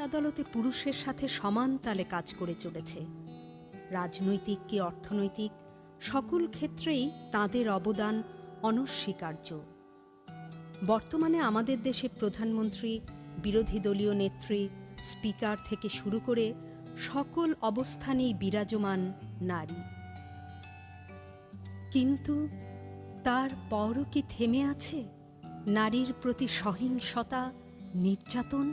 আদালতে পুরুষের সাথে সমান তালে কাজ করে চলেছে। রাজনৈতিক কি অর্থনৈতিক, সকল ক্ষেত্রেই তাদের অবদান অনস্বীকার্য। বর্তমানে আমাদের দেশে প্রধানমন্ত্রী, বিরোধী দলীয় নেত্রী, স্পিকার থেকে শুরু করে সকল অবস্থানেই বিরাজমান নারী। কিন্তু তার পরও কি থেমে আছে? নারীর প্রতি সহিংসতা, নির্যাতন?